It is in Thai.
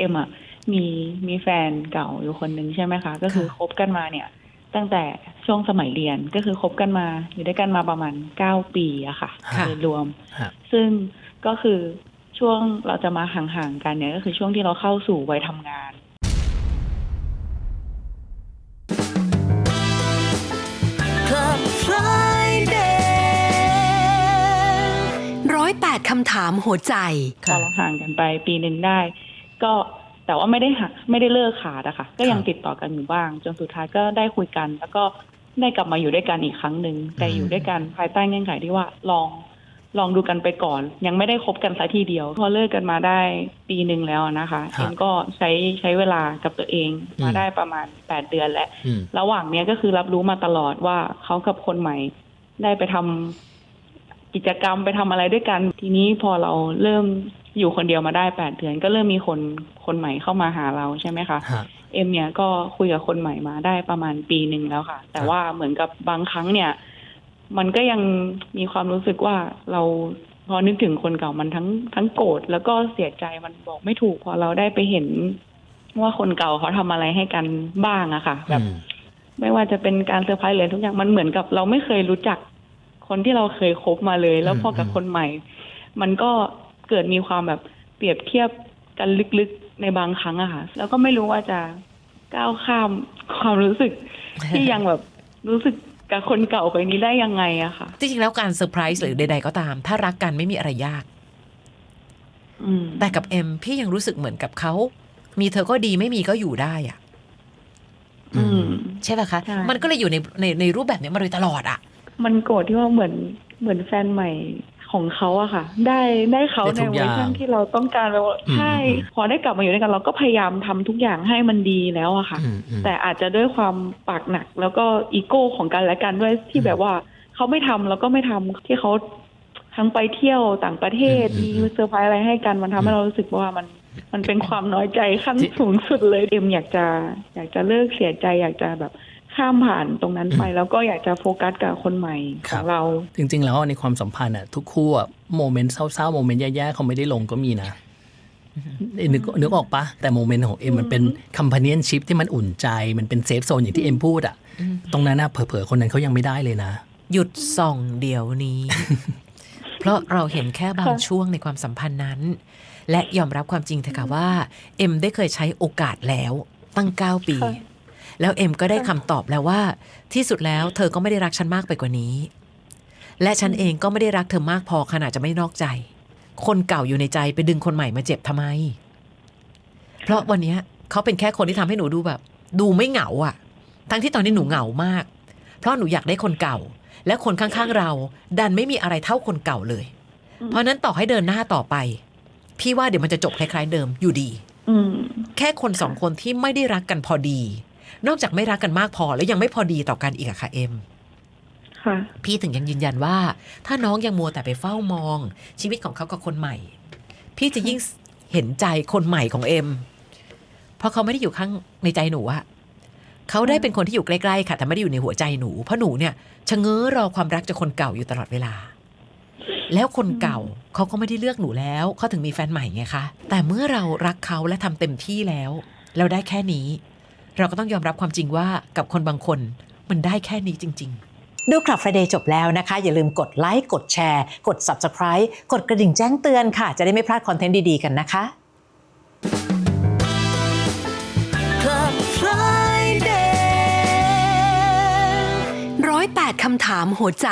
เอ็มอะมีมีแฟนเก่าอยู่คนหนึ่งใช่ไหมคะ ก็คือค่ะคบกันมาเนี่ย ตั้งแต่ช่วงสมัยเรียนก็คือคบกันมา อยู่ด้วยกันมาประมาณเก้าปีอะค่ะค่ะโดยรวมฮะซึ่งก็คือช่วงเราจะมาห่างๆกันเนี่ยก็คือช่วงที่เราเข้าสู่วัยทำงานร้อยแปดคำถามหัวใจพอเราห่างกันไปปีหนึ่งได้ ก็แต่ว่าไม่ได้หักไม่ได้เลิกขาดอะค่ะ ก็ยังครับติดต่อกันอยู่บ้าง จนสุดท้ายก็ได้คุยกัน แล้วก็ได้กลับมาอยู่ด้วยกันอีกครั้งหนึ่งแต่อยู่ด้วยกันภายใต้เงื่อนไขที่ว่าลองลองดูกันไปก่อน ยังไม่ได้คบกันสัทีเดียว พอเลิกกันมาได้ปีหนึ่งแล้วนะคะฮะเอ็มก็ใช้ใช้เวลากับตัวเองมาอืมได้ประมาณแปดเดือนแล้วอืมระหว่างเนี้ยก็คือรับรู้มาตลอดว่าเขากับคนใหม่ ได้ไปทำกิจกรรมไปทำอะไรด้วยกัน ทีนี้พอเราเริ่ม อยู่คนเดียวมาได้แปดเดือน ก็เริ่มมีคนคนใหม่เข้ามาหาเราใช่ไหมคะฮะเอ็มเนี่ยก็คุยกับคนใหม่มาได้ประมาณปีหนึ่งแล้วค่ะ แต่ครับว่าเหมือนกับบางครั้งเนี่ย มันก็ยังมีความรู้สึกว่าเราพอนึกถึงคนเก่ามันทั้งทั้งโกรธแล้วก็เสียใจมันบอกไม่ถูกพอเราได้ไปเห็นว่าคนเก่าเขาทำอะไรให้กันบ้างอะค่ะ แบบอืมไม่ว่าจะเป็นการเซอร์ไพรส์หรือทุกอย่างมันเหมือนกับเราไม่เคยรู้จักคนที่เราเคยคบมาเลย แล้วพอกับอืมคนใหม่ มันก็ เกิดมีความแบบเปรียบเทียบกันลึกๆในบางครั้งอะค่ะ แล้วก็ไม่รู้ว่าจะก้าวข้ามความรู้สึก ที่ยังแบบรู้สึกกับคนเก่าไปนี้ได้ยังไงอะค่ะ จริงๆแล้วการเซอร์ไพรส์หรือใดๆก็ตาม ถ้ารักกันไม่มีอะไรยากอืมแต่กับเอ็มพี่ยังรู้สึกเหมือนกับเขา มีเธอก็ดีไม่มีก็อยู่ได้อะอืมใช่ป่ะคะใช่มันก็เลยอยู่ในในในรูปแบบนี้มาโดยตลอดอะมันโกรธที่ว่าเหมือนเหมือนแฟนใหม่ ของเขาอะค่ะ ได้ได้เขาได้ในทุกเวออย่างร์ชันที่เราต้องการแล้วอืมใช่อืมพอได้กลับมาอยู่ด้วยกัน เราก็พยายามทำทุกอย่างให้มันดีแล้วอะค่ะอืมอืมแต่อาจจะด้วยความปากหนักแล้วก็อีโก้ของกันและกันด้วยที่อืมแบบว่าเขาไม่ทำแล้วก็ไม่ทำที่เขาทั้งไปเที่ยวต่างประเทศอืมมีอืมเซอร์ไพรส์อะไรให้กันมันทำให้เรารู้สึกว่ามันมันเป็นความน้อยใจขั้นสูงสุดเลยเอ็มอยากจะอยากจะเลิกเสียใจอยากจะแบบ ข้ามผ่านตรงนั้นไป แล้วก็อยากจะโฟกัสกับคนใหม่ของเรา จริง ๆ แล้วในความสัมพันธ์อะทุกคู่อะโมเมนต์เศร้าๆโมเมนต์แย่ๆเขาไม่ได้ลงก็มีนะเอ้ยนึกนึกออกปะแต่โมเมนต์ของเอ็มมันเป็นคัมพานียนชิพที่มันอุ่นใจ มันเป็นเซฟโซนอย่างที่เอ็มพูดอะ ตรงนั้นนะเผลอๆคนนั้นเขายังไม่ได้เลยนะ หยุดส่องเดี๋ยวนี้ เพราะเราเห็นแค่บางค่ะช่วงในความสัมพันธ์นั้น และยอมรับความจริงเถอะค่ะว่า เอ็มได้เคยใช้โอกาสแล้วตั้ง 9 ปี แล้วเอ็มก็ได้คำตอบแล้วว่า ที่สุดแล้วเธอก็ไม่ได้รักฉันมากไปกว่านี้ และฉันเองก็ไม่ได้รักเธอมากพอขนาดจะไม่นอกใจ คนเก่าอยู่ในใจไปดึงคนใหม่มาเจ็บทำไม เพราะวันเนี้ยเขาเป็นแค่คนที่ทำให้หนูดูแบบ ดูไม่เหงาอะทั้งที่ตอนนี้หนูเหงามาก เพราะหนูอยากได้คนเก่า และคนข้างๆเรา ดันไม่มีอะไรเท่าคนเก่าเลย เพราะฉะนั้นต่อให้เดินหน้าต่อไป พี่ว่าเดี๋ยวมันจะจบคล้ายๆเดิมอยู่ดีอืมแค่คนสองคนที่ไม่ได้รักกันพอดี นอกจากไม่รักกันมากพอแล้วยังไม่พอดีต่อกันอีกอะค่ะเอ็มค่ะพี่ถึงยังยืนยันว่า ถ้าน้องยังมัวแต่ไปเฝ้ามอง ชีวิตของเขากับคนใหม่ พี่จะยิ่งเห็นใจคนใหม่ของเอ็มเพราะเขาไม่ได้อยู่ข้างในใจหนูอะเขาได้เป็นคนที่อยู่ใกล้ๆค่ะ แต่ไม่ได้อยู่ในหัวใจหนูเพราะหนูเนี่ยชะเง้อรอความรักจากคนเก่าอยู่ตลอดเวลา แล้วคนเก่าเขาก็ไม่ได้เลือกหนูแล้วเขาถึงมีแฟนใหม่ไงคะแต่เมื่อเรารักเขาและทำเต็มที่แล้ว เราได้แค่นี้ เราก็ต้องยอมรับความจริงว่ากับคนบางคนมันได้แค่นี้จริง ๆดูคลับ Friday จบแล้วนะคะ อย่าลืมกดไลค์ กดแชร์ กด Subscribe กดกระดิ่งแจ้งเตือนค่ะ จะได้ไม่พลาดคอนเทนต์ดี ๆ กันนะคะร้อยแปดคำถามหัวใจ